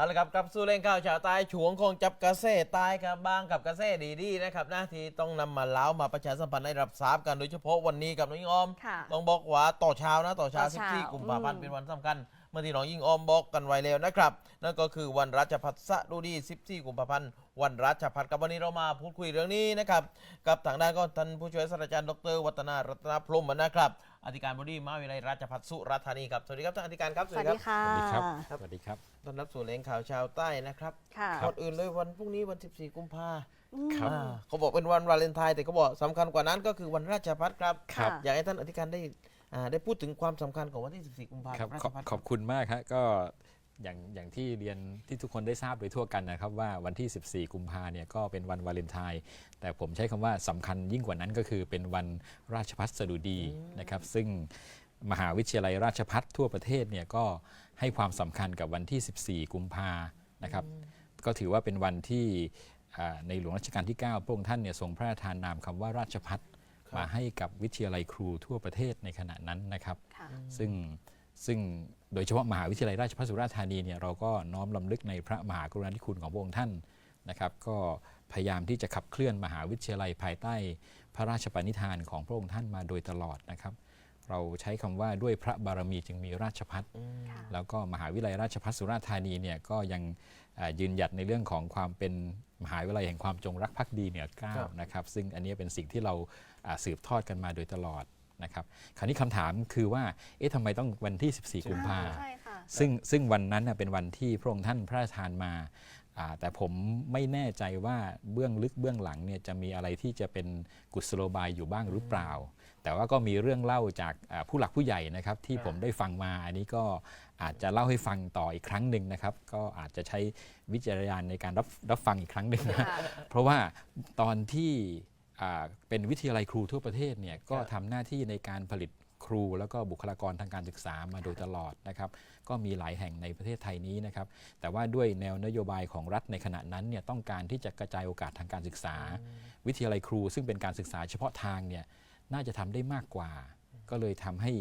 เอาละครับกลับสู่เล่นข่าวชาวใต้ฉวงคงจับกระเซ่ใต้ครับบ้างกับกระเซ่ดีๆนะครับหน้าที่ต้องนำมาเล้ามาประชาสัมพันธ์ให้รับทราบกันโดยเฉพาะวันนี้กับน้องยิงออมค่ะต้องบอกว่าต่อเช้านะต่อเช้าต่อเช้า14กุมภาพันธ์อืมเป็นวันสำคัญเมื่อที่น้องยิงออมบอกกันไว้แล้วนะครับ นั่นก็คือวันราชพัฒสดุดี14กุมภาพันธ์ วันราชพัฒกับวันนี้เรามาพูดคุยเรื่องนี้นะครับ กับทางด้านก็ท่านผู้ช่วยศาสตราจารย์ดร วัฒนารัตนพรหมนะครับ อธิการบดีมหาวิทยาลัยราชภัฏสุราษฎร์ธานีครับ สวัสดีครับท่านอธิการครับ สวัสดีค่ะ สวัสดีครับ สวัสดีครับ ต้อนรับสู่แหล่งข่าวชาวใต้นะครับค่ะก่อนอื่นเลยวันพรุ่งนี้วัน 14 กุมภาครับอ่าเขาบอกเป็นวันวาเลนไทน์แต่เขาบอกสำคัญกว่านั้นก็คือวันราชพัฒครับครับ อยากให้ท่านอธิการได้อ่าได้พูดถึงความสำคัญของวันที่ 14 กุมภาครับราขชอบพัฒขอบคุณมากครับก็ อย่างอย่างที่เรียนที่ทุกคนได้ทราบโดยทั่วกันนะครับว่าวันที่ 14 กุมภาเนี่ยก็เป็นวันวาเลนไทน์แต่ผมใช้คำว่าสำคัญยิ่งกว่านั้นก็คือเป็นวันราชพัฒสดุดีนะครับซึ่งมหาวิทยาลัยราชพัฒทั่วประเทศเนี่ยก็ให้ความสำคัญกับวันที่ 14 กุมภานะครับก็ถือว่าเป็นวันที่อ่าในหลวงรัชกาลที่ 9 พระองค์ท่านเนี่ยทรงพระราชทานนามคำว่าราชพัฒมาให้กับวิทยาลัยครูทั่วประเทศในขณะนั้นนะครับ ค่ะ ซึ่งซึ่ง โดยเฉพาะมหาวิทยาลัยราชภัฏสุราษฎร์ธานีเนี่ยเราก็น้อมลำลึกในพระมหากรุณาธิคุณของพระองค์ท่านนะครับก็พยายามที่จะขับเคลื่อนมหาวิทยาลัยภายใต้ พระราชปณิธานของพระองค์ท่านมาโดยตลอดนะครับ เราใช้คำว่าด้วยพระบารมีจึงมีราชพัฒค่ะแล้วก็มหาวิทยาลัยราชภัฏสุราษฎร์ธานีเนี่ยก็ยังเอ่อยืนหยัดในเรื่องของความเป็นมหาวิทยาลัยแห่งความจงรักภักดีเหนือเกล้าครับนะครับซึ่งอันนี้เป็นสิ่งที่เราอ่าสืบทอดกันมาโดยตลอด นะครับคราวนี้คำถามคือว่าเอ๊ะทำไมต้องวันที่ 14 กุมภาใช่ค่ะ ซึ่งซึ่งวันนั้นน่ะเป็นวันที่พระองค์ท่านพระราชทานมาอ่าแต่ผมไม่แน่ใจว่าเบื้องลึกเบื้องหลังเนี่ยจะมีอะไรที่จะเป็นกุศโลบายอยู่บ้างหรือเปล่า แต่ว่าก็มีเรื่องเล่าจากอ่าผู้หลักผู้ใหญ่นะครับที่ครับผมได้ฟังมาอันนี้ก็อาจจะเล่าให้ฟังต่ออีกครั้งหนึ่งนะครับ ก็อาจจะใช้วิจารณญาณในการรับรับฟังอีกครั้งหนึ่งนะค่ะเพราะว่าตอนที่อ่า เป็นวิทยาลัยครูทั่วประเทศเนี่ยก็ครับทำหน้าที่ในการผลิตครูแล้วก็บุคลากรทางการศึกษามาโดยตลอดนะครับ ก็มีหลายแห่งในประเทศไทยนี้นะครับ แต่ว่าด้วยแนวนโยบายของรัฐในขณะนั้นเนี่ยต้องการที่จะกระจายโอกาสทางการศึกษา วิทยาลัยครู ซึ่งเป็นการศึกษาเฉพาะทางเนี่ยน่าจะทำได้มากกว่า ก็เลยทำให้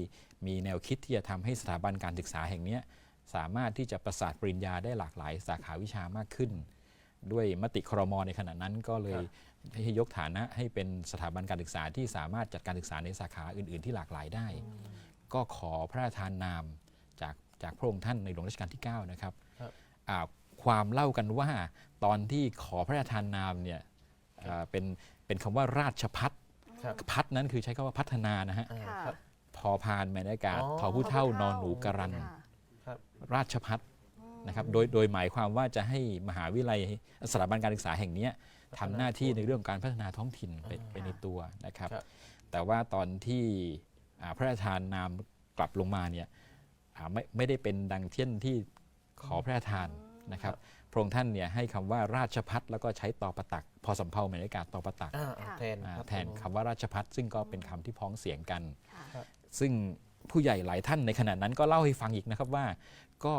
มีแนวคิดที่จะทำให้สถาบันการศึกษาแห่งเนี้ยสามารถที่จะประสาทปริญญาได้หลากหลายสาขาวิชามากขึ้น ด้วยมติครมในขณะนั้นก็เลยให้ยกฐานะให้เป็นสถาบันการศึกษาที่สามารถจัดการศึกษาในสาขาอื่น ๆ ที่หลากหลายได้ ก็ขอพระราชทานนามจากจากพระองค์ท่านในหลวงรัชกาลที่ 9 นะครับครับอ่าความเล่ากันว่าตอนที่ขอพระราชทานนามเนี่ยอ่าเป็นเป็นคำว่าราชพัฒครับพัฒนั้นคือใช้คำว่าพัฒนานะฮะอ่าค่ะครับพอพานแมนอากาศอ๋อทอผู้เท่านอนหนูกรันค่ะราชพัฒ นะครับโดยโดยหมายความว่าจะให้มหาวิทยาลัยสถาบันการศึกษาแห่งเนี้ยทำหน้าที่ในเรื่องการพัฒนาท้องถิ่นไปไปในตัวนะครับครับแต่ว่าตอนที่อ่าพระราชทานนามกลับลงมาเนี่ยอ่าไม่ไม่ได้เป็นดังเช่นที่ขอพระราชทานนะครับพระองค์ท่านเนี่ยให้คำว่าราชพัฒแล้วก็ใช้ตอประตัก พอสำเพาเหมือนอากาศตอประตักอ่าอ่าแทนอ่าครับแทนคำว่าราชพัฒซึ่งก็เป็นคำที่พ้องเสียงกันค่ะครับซึ่งผู้ใหญ่หลายท่านในขณะนั้นก็เล่าให้ฟังอีกนะครับว่าก็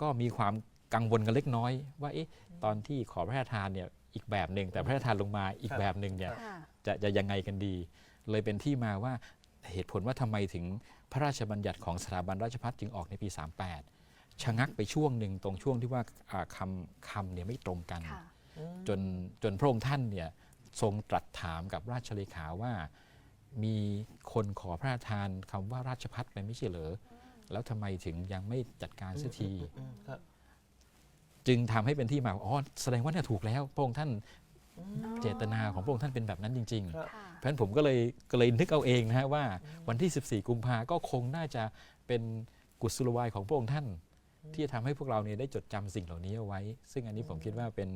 ก็มีความกังวลกันเล็กน้อย ว่าเอ๊ะตอนที่ขอพระราชทานเนี่ยอีกแบบหนึ่งแต่พระราชทานลงมาอีกครับแบบหนึ่งเนี่ยค่ะ จะจะยังไงกันดี เลยเป็นที่มาว่าเหตุผลว่าทำไมถึงพระราชบัญญัติของสถาบันราชพัฒจึงออกในปี 38 ชะงักไปช่วงหนึ่งตรงช่วงที่ว่าอ่าคำคำเนี่ยไม่ตรงกัน ค่ะ จนจนพระองค์ท่านเนี่ยทรงตรัสถามกับราชเลขาว่า มีคนขอพระราชทานคำว่าราชพัฒไปไม่ใช่เหรอ แล้วทำไมถึงยังไม่จัดการเสียที อืมครับ จึงทำให้เป็นที่มาว่าอ๋อแสดงว่าเนี่ยถูกแล้วพระองค์ท่านเจตนาของพระองค์ท่านเป็นแบบนั้นจริง ๆ ครับ ค่ะ เพราะฉะนั้นผมก็เลยก็เลยนึกเอาเองนะฮะว่าวันที่ 14 กุมภาก็คงน่าจะเป็นกุศโลบายของพระองค์ท่าน ที่จะทำให้พวกเราเนี่ยได้จดจำสิ่งเหล่านี้เอาไว้ ซึ่งอันนี้ผมคิดว่าเป็น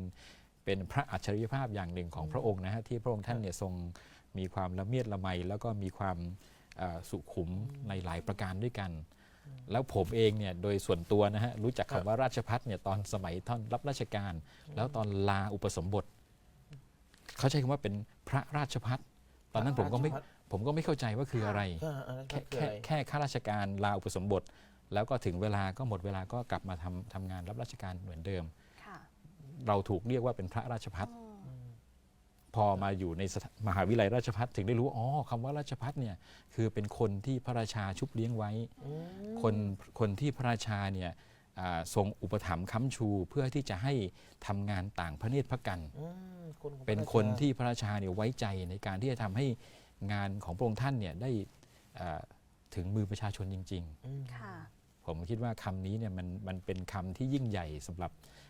เป็นพระอัจฉริยภาพอย่างหนึ่งของพระองค์นะฮะที่พระองค์ท่านเนี่ยทรงมีความละเมียดละไมแล้วก็มีความเอ่อสุขุมในหลายประการด้วยกัน แล้วผมเองเนี่ยโดยส่วนตัวนะฮะรู้จักครับคำว่าราชพัฒเนี่ยตอนสมัยท่านรับราชการ แล้วตอนลาอุปสมบทเขาใช้คำว่าเป็นพระราชพัฒตอนนั้นผมก็ไม่ราชภัฏผมก็ไม่เข้าใจว่าคืออะไรอ่าอันนั้นก็แค่คือแค่อะไรแค่ข้าราชการลาอุปสมบท แล้วก็ถึงเวลาก็หมดเวลาก็กลับมาทำทำงานรับราชการเหมือนเดิมค่ะเราถูกเรียกว่าเป็นพระราชพัฒอืม พอมาอยู่ในสถามหาวิทยาลัยราชพัฒถึงได้รู้ว่าอ๋อคำว่าราชพัฒเนี่ยคือเป็นคนที่พระราชาชุบเลี้ยงไว้อืมคนคนที่พระราชาเนี่ยอ่าทรงอุปถัมภ์ค้ำชูเพื่อที่จะให้ทำงานต่างพระเนตรพระกันอืมคนของเป็นพระราชาคนที่พระราชาเนี่ยไว้ใจในการที่จะทำให้งานของพระองค์ท่านเนี่ยได้อ่าถึงมือประชาชนจริงๆอืมค่ะผมคิดว่าคำนี้เนี่ยมันมันเป็นคำที่ยิ่งใหญ่สำหรับอ่า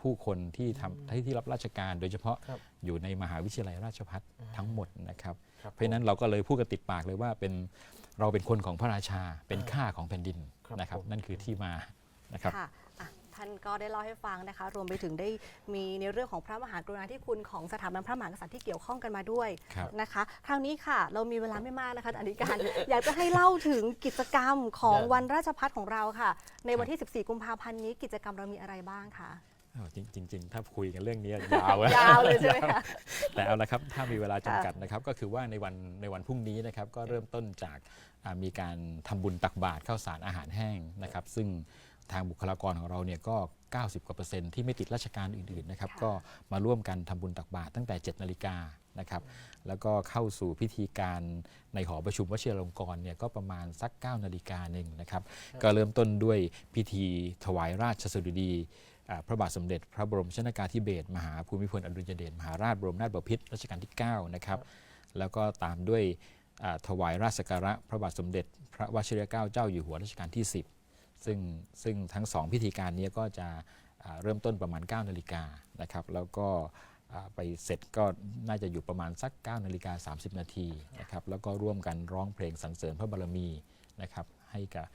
ผู้คนที่ทำที่ที่รับราชการโดยเฉพาะครับอยู่ในมหาวิทยาลัยราชภัฏทั้งหมดนะครับครับเพราะฉะนั้นเราก็เลยพูดกันติดปากเลยว่าเป็นเราเป็นคนของพระราชาเป็นข้าของแผ่นดินครับนะครับผมนั่นคือที่มานะครับค่ะอะท่านก็ได้เล่าให้ฟังนะคะ รวมไปถึงได้มีในเรื่องของพระมหากรุณาธิคุณของสถาบันพระมหากษัตริย์ที่เกี่ยวข้องกันมาด้วยครับนะคะ คราวนี้ค่ะ เรามีเวลาไม่มากนะคะท่านอธิการ อยากจะให้เล่าถึงกิจกรรมของวันราชพัฒของเราค่ะ ในวันที่ 14 กุมภาพันธ์นี้กิจกรรมเรามีอะไรบ้างคะอ้าว จริงจริง ๆ ถ้าคุยกันเรื่องนี้ยาวยาวเลยใช่ไหมคะแต่เอาละครับถ้ามีเวลาจำกัดนะครับ ก็คือว่าในวันในวันพรุ่งนี้นะครับก็เริ่มต้นจากอ่ามีการทำบุญตักบาตรข้าวสารอาหารแห้งนะครับ ซึ่งทางบุคลากรของเราเนี่ยก็ 90 กว่าเปอร์เซ็นต์ที่ไม่ติดราชการอื่นๆนะครับค่ะก็มาร่วมกันทำบุญตักบาตรตั้งแต่ 7 นาฬิกานะครับแล้วก็เข้าสู่พิธีการในหอประชุมวชิรลงกรณ์เนี่ยก็ประมาณสัก 9 นาฬิกาหนึ่งนะครับก็เริ่มต้นด้วยพิธีถวายราชสดุดีอ่า พระบาทสมเด็จ พระบรมชนากาธิเบศรมหาภูมิพลอดุลยเดชมหาราชบรมนาถบพิตรรัชกาลที่9นะครับแล้วก็ตามด้วยถวายราชสักการะพระบาทสมเด็จ พระวชิรเกล้าเจ้าอยู่หัวรัชกาลที่ 10 ซึ่งซึ่งทั้งสองพิธีการนี้ก็จะเริ่มต้นประมาณ 9 นาฬิกานะครับแล้วก็ไปเสร็จก็น่าจะอยู่ประมาณสัก 9 นาฬิกา 30 นาทีนะครับแล้วก็ร่วมกันร้องเพลงสรรเสริญพระบารมีนะครับให้กับ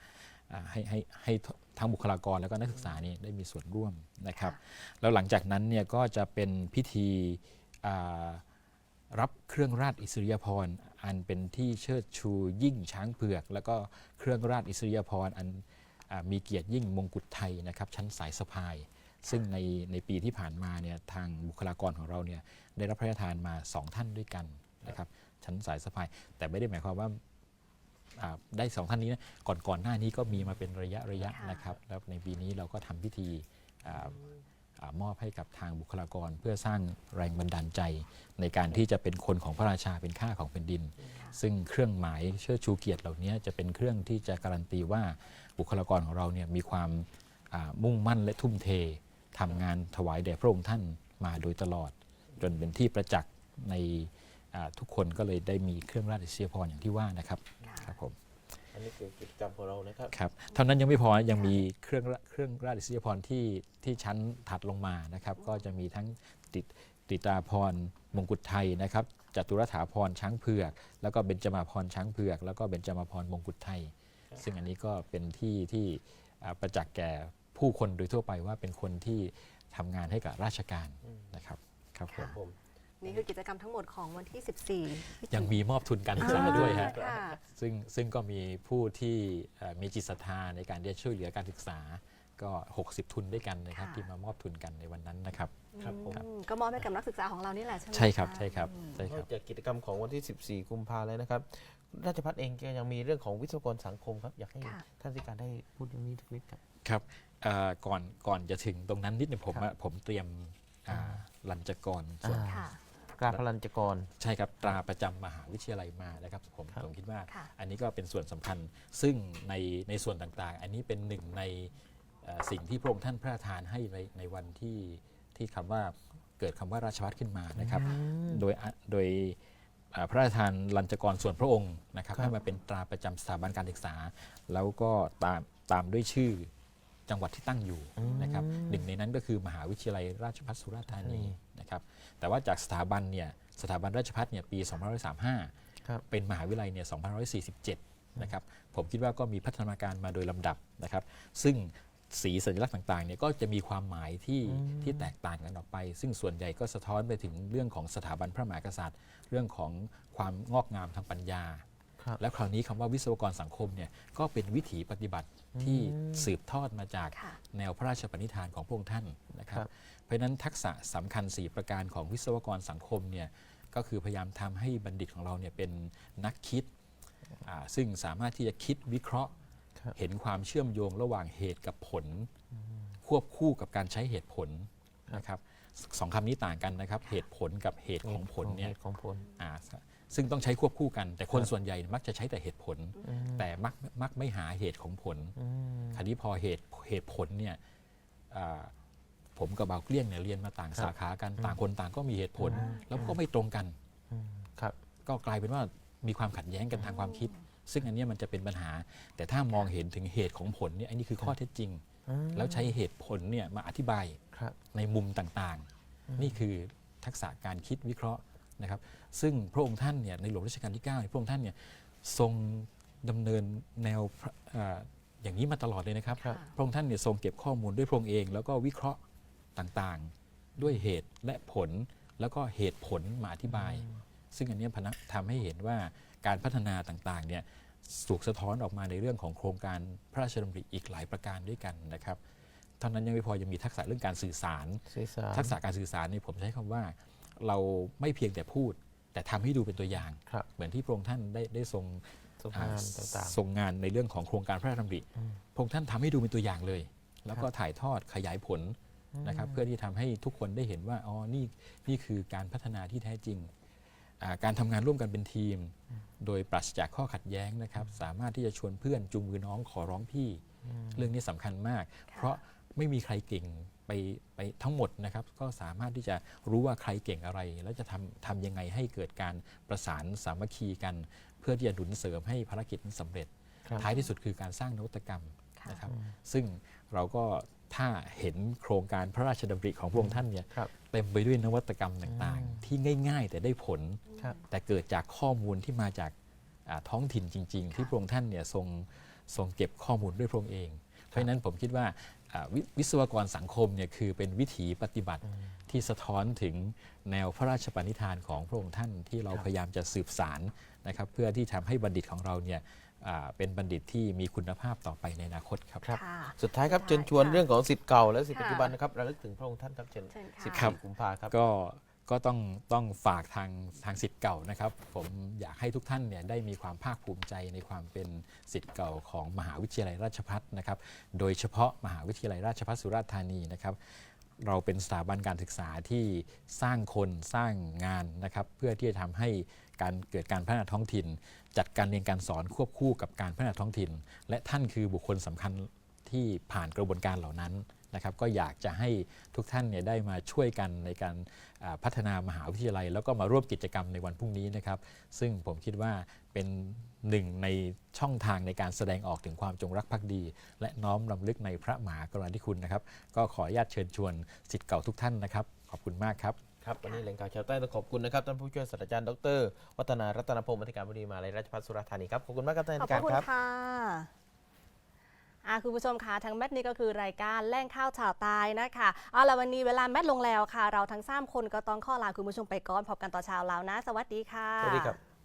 ให้ให้ให้ทั้งบุคลากรแล้วก็นักศึกษานี่ได้มีส่วนร่วมนะครับ แล้วหลังจากนั้นเนี่ยก็จะเป็นพิธีอ่ารับเครื่องราชอิสริยาภรณ์อันเป็นที่เชิดชูยิ่งช้างเผือก แล้วก็เครื่องราชอิสริยาภรณ์อันอ่ามีเกียรติยิ่งมงกุฎไทยนะครับชั้นสายสะพาย ซึ่งในในปีที่ผ่านมาเนี่ยทางบุคลากรของเราเนี่ยได้รับพระราชทานมาสองท่านด้วยกันนะครับชั้นสายสะพาย แต่ไม่ได้หมายความว่าอ่า ได้สองท่านนี้นะก่อนก่อนหน้านี้ก็มีมาเป็นระยะระยะค่ะนะครับ แล้วในปีนี้เราก็ทำพิธีอ่าอามอบให้กับทางบุคลากร เพื่อสร้างแรงบันดาลใจ ในการที่จะเป็นคนของพระราชาเป็นข้าของแผ่นดิน ซึ่งเครื่องหมายเชิดชูเกียรติเหล่านี้จะเป็นเครื่องที่จะการันตีว่าบุคลากรของเราเนี่ยมีความอ่ามุ่งมั่นและทุ่มเททำงานถวายแด่พระองค์ท่านมาโดยตลอด จนเป็นที่ประจักษ์ในอ่าทุกคนก็เลยได้มีเครื่องราชอิสริยาภรณ์อย่างที่ว่านะครับ ครับผมอันนี้คือกิจกรรมของเรานะครับครับเท่านั้นยังไม่พอยังมีเครื่องราเครื่องราชอิสริยาภรณ์ที่ที่ชั้นถัดลงมานะครับ ก็จะมีทั้งติดติตราพรณ์มงกุฎไทยนะครับจตุรถาพรณ์ช้างเผือก แล้วก็เบญจมาพรณ์ช้างเผือก แล้วก็เบญจมาพรณ์มงกุฎไทย ซึ่งอันนี้ก็เป็นที่ที่อ่าประจักษ์แก่ผู้คนโดยทั่วไปว่าเป็นคนที่ทำงานให้กับราชการนะครับครับผมผม นี่คือกิจกรรมทั้งหมดของวันที่ 14 ยังมีมอบทุนการศึกษาด้วยฮะค่ะ ซึ่งซึ่งก็มีผู้ที่เอ่อมีจิตศรัทธาในการที่จะช่วยเหลือการศึกษา ก็ 60 ทุนด้วยกันนะครับ ค่ะ ที่มามอบทุนกันในวันนั้นนะครับ ครับผม อืมก็มอบให้กับนักศึกษาของเรานี่แหละใช่ไหมใช่ครับะใช่ครับใช่นคอรักบ จากกิจกรรมของวันที่ 14 กุมภาแล้วนะครับ ราชพัฒเองก็ยังมีเรื่องของวิศวกรสังคมครับ อยากให้ค่ะ ท่านสิการได้พูดเรื่องนี้สักนิดครับ ครับเอ่อก่อนก่อนจะถึงตรงนั้นนิดหนึงผมครับอะผมเตรียมอ่าลัญจกรส่วนอ่าค่ะ กราพลัญจกร ใช่ครับตราประจำมหาวิทยาลัยมานะครับผมครับผมคิดว่าค่ะอันนี้ก็เป็นส่วนสำคัญซึ่งในในส่วนต่างๆ อันนี้เป็นหนึ่งในเอ่อสิ่งที่พระองค์ท่านพระราชทานให้ในในวันที่ที่คำว่าเกิดคำว่าราชวัตรขึ้นมานะครับ โดยอะโดยอ่าพระราชทานลัญจกรส่วนพระองค์นะครับครับให้มาเป็นตราประจำสถาบันการศึกษา แล้วก็ตามตามด้วยชื่อ จังหวัดที่ตั้งอยู่นะครับหนึ่งในนั้นก็คือมหาวิทยาลัยราชภัฏสุราษฎร์ธานีนะครับแต่ว่าจากสถาบันเนี่ยสถาบันราชภัฏเนี่ยปี 2535ครับเป็นมหาวิทยาลัยเนี่ย2547 นะครับผมคิดว่าก็มีพัฒนาการมาโดยลำดับนะครับ ซึ่งสีสัญลักษณ์ต่างๆเนี่ยก็จะมีความหมายที่ที่แตกต่างกันออกไป ซึ่งส่วนใหญ่ก็สะท้อนไปถึงเรื่องของสถาบันพระมหากษัตริย์ เรื่องของความงอกงามทางปัญญาครับ และคราวนี้คำว่าวิศวกรสังคมเนี่ยก็เป็นวิถีปฏิบัติที่สืบทอดมาจากค่ะแนวพระราชปณิธานของพระองค์ท่านนะครับครับเพราะฉะนั้นทักษะสำคัญ 4 ประการของวิศวกรสังคมเนี่ยก็คือพยายามทำให้บัณฑิตของเราเนี่ยเป็นนักคิดอ่าซึ่งสามารถที่จะคิดวิเคราะห์ครับเห็นความเชื่อมโยงระหว่างเหตุกับผล ควบคู่กับการใช้เหตุผลนะครับสองคำนี้ต่างกันนะครับ เหตุผลกับเหตุของผลเนี่ยของผลอ่า ซึ่งต้องใช้ควบคู่กัน แต่คนส่วนใหญ่มักจะใช้แต่เหตุผล แต่มักมักไม่หาเหตุของผลอืมคราวนี้พอเหตุเหตุผลเนี่ยอ่าผมกับบ่าวเกลี้ยงเนี่ยเรียนมาต่างครับสาขากันอืมต่างคนต่างก็มีเหตุผลอืมแล้วก็ไม่ตรงกันอืมครับ ก็กลายเป็นว่ามีความขัดแย้งกันทางความคิด ซึ่งอันเนี้ยมันจะเป็นปัญหา แต่ถ้ามองเห็นถึงเหตุของผลเนี่ยอันนี้คือข้อเท็จจริงอืมแล้วใช้เหตุผลเนี่ยมาอธิบายครับในมุมต่างๆ นี่คือทักษะการคิดวิเคราะห์ นะครับซึ่งพระองค์ท่านเนี่ยในหลวงรัชกาลที่9เนี่ยพระองค์ท่านเนี่ยทรงดำเนินแนวพระเอ่ออย่างนี้มาตลอดเลยนะครับครับ พระองค์ท่านเนี่ยทรงเก็บข้อมูลด้วยพระองค์เอง แล้วก็วิเคราะห์ต่างๆ ด้วยเหตุและผลแล้วก็เหตุผลมาอธิบาย ซึ่งอันเนี้ยพนะทำให้เห็นว่าการพัฒนาต่างๆเนี่ยสูกสะท้อนออกมาในเรื่องของโครงการพระราชดำริอีกหลายประการด้วยกันนะครับเท่านั้นยังไม่พอยังมีทักษะเรื่องการสื่อสารสื่อสารทักษะการสื่อสารนี่ผมใช้คำว่า เราไม่เพียงแต่พูด แต่ทำให้ดูเป็นตัวอย่างครับเหมือนที่พระองค์ท่านได้ได้ทรงสงอ่างานต่างทรงงานในเรื่องของโครงการพระราชดำริอืมพระองค์ท่านทำให้ดูเป็นตัวอย่างเลย แล้วก็ครับถ่ายทอดขยายผลนะครับเพื่อที่ทำให้ทุกคนได้เห็นว่าอ๋อนี่นี่คือการพัฒนาที่แท้จริงอ่าการทำงานร่วมกันเป็นทีม โดยปราศจากข้อขัดแย้งนะครับ สามารถที่จะชวนเพื่อนจูงมือน้องขอร้องพี่ เรื่องนี้สำคัญมาก เพราะไม่มีใครเก่ง ไปไปทั้งหมดนะครับ ก็สามารถที่จะรู้ว่าใครเก่งอะไร แล้วจะทำทำยังไงให้เกิดการประสานสามัคคีกัน เพื่อที่จะหนุนเสริมให้ภารกิจนั้นสำเร็จครับท้ายที่สุดคือการสร้างนวัตกรรมค่ะนะครับ ซึ่งเราก็ถ้าเห็นโครงการพระราชดำริของพระองค์ท่านเนี่ยครับเต็มไปด้วยนวัตกรรมต่างอืมๆที่ง่าย ๆ แต่ได้ผลครับแต่เกิดจากข้อมูลที่มาจากอ่าท้องถิ่นจริง ๆ ที่พระองค์ท่านเนี่ยทรงทรงเก็บข้อมูลด้วยพระองค์เอง เพราะฉะนั้นผมคิดว่าอ่า วิวิศวกรสังคมเนี่ยคือเป็นวิถีปฏิบัติที่สะท้อนถึงแนวพระราชปณิธานของพระองค์ท่านที่เราครับพยายามจะสืบสารนะครับเพื่อที่ทำให้บัณฑิตของเราเนี่ยอ่าเป็นบัณฑิตที่มีคุณภาพต่อไปในอนาคตครับครับค่ะสุดท้ายครับได้เชิญชวนค่ะเรื่องของสิทธิ์เก่าและสิทธิค่ะปัจจุบันนะครับระลึกถึงพระองค์ท่านครับเชิญเชิญค่ะสิบครับสี่กุมภาครับก็ ก็ต้องต้องฝากทางทางสิทธิ์เก่านะครับ ผมอยากให้ทุกท่านเนี่ยได้มีความภาคภูมิใจในความเป็นสิทธิ์เก่าของมหาวิทยาลัยราชภัฏนะครับ โดยเฉพาะมหาวิทยาลัยราชภัฏสุราษฎร์ธานีนะครับ เราเป็นสถาบันการศึกษาที่สร้างคนสร้างงานนะครับ เพื่อที่จะทำให้การเกิดการพัฒนาท้องถิ่น จัดการเรียนการสอนควบคู่กับการพัฒนาท้องถิ่น และท่านคือบุคคลสำคัญที่ผ่านกระบวนการเหล่านั้น นะครับก็อยากจะให้ทุกท่านเนี่ยได้มาช่วยกันในการอ่าพัฒนามหาวิทยาลัย แล้วก็มาร่วมกิจกรรมในวันพรุ่งนี้นะครับซึ่งผมคิดว่าเป็นหนึ่งในช่องทางในการแสดงออกถึงความจงรักภักดี และน้อมรำลึกในพระมหากรุณาธิคุณนะครับ ก็ขออนุญาตเชิญชวนสิทธิ์เก่าทุกท่านนะครับ ขอบคุณมากครับครับวันนี้แหล่งข่าวชาวใต้ต้องขอบคุณนะครับท่านผู้ช่วยศาสตราจารย์ดร วัฒนารัตนพงศ์อธิการบดีมหาลัยราชภัฏสุราษฎร์ธานีครับขอบคุณมากครับท่านขอบอาจารพระย์คุณครับค่ะ อะคุณผู้ชมคะทั้งแมทนี้ก็คือรายการแล่งข้าวชาวตายนะคะเอาละวันนี้เวลาแมทลงแล้วค่ะ เราทั้งสามคนก็ต้องข้อลาคุณผู้ชมไปก่อนพบกันต่อเช้าแล้วนะ สวัสดีค่ะ สวัสดีครับ